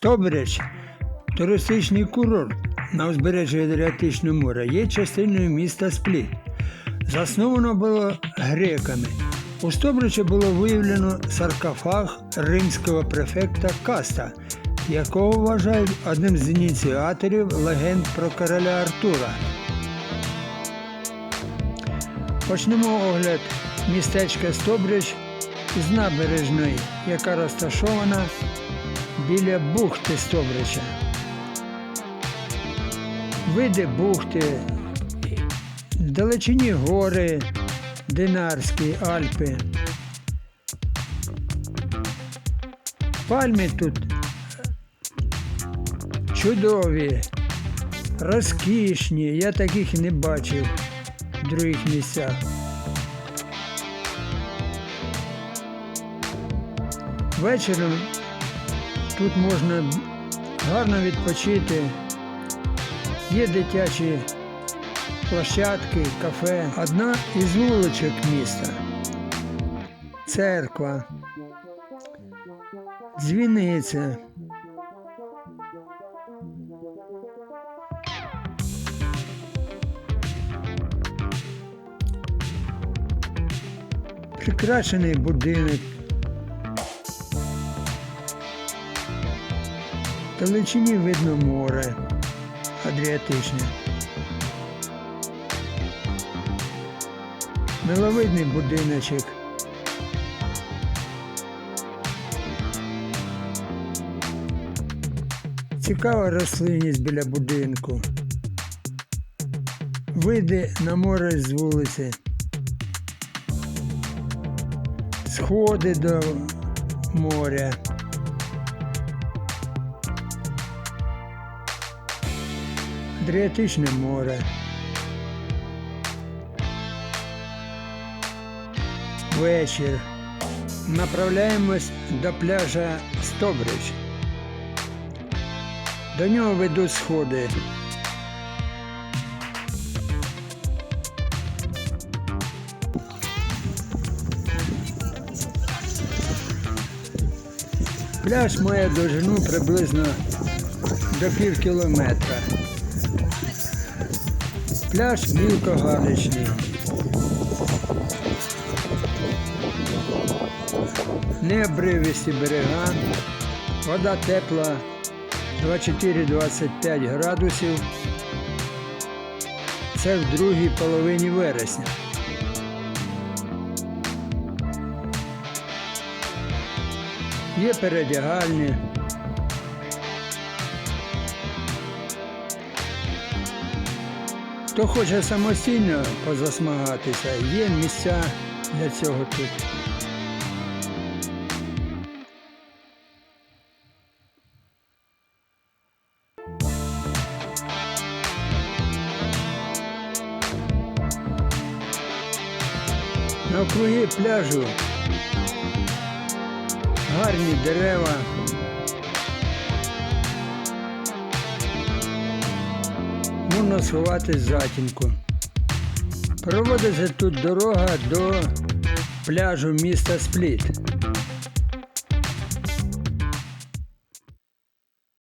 Тобрич туристичний курорт на узбережжі Адріатичного моря є частиною міста Спліт. Засновано було греками. У Стобричі було виявлено саркофаг римського префекта Каста, якого вважають одним з ініціаторів легенд про короля Артура. Почнемо огляд містечка Стобрич з набережної, яка розташована біля бухти Стобрича. Види бухти, далечині гори, Динарські, Альпи. Пальми тут чудові, розкішні, я таких не бачив в других місцях. Вечором тут можна гарно відпочити. Є дитячі площадки, кафе. Одна із вуличок міста. Церква, дзвіниця. Прикрашений будинок. Далечині видно море Адріатичне. Миловидний будиночок. Цікава рослинність біля будинку. Види на море з вулиці. Сходи до моря. Адріатичне море. Вечір. Направляємось до пляжа Стобрич. До нього ведуть сходи. Пляж має довжину приблизно до пів кілометра. Пляж мілкогаличний. Необривисті берега, вода тепла 24-25 градусів. Це в другій половині вересня. Є передягальні. Хто хоче самостійно позасмагатися, є місця для цього тут. На Навкруги пляжу гарні дерева. Можна сховати затінку. Проводиться тут дорога до пляжу міста Спліт.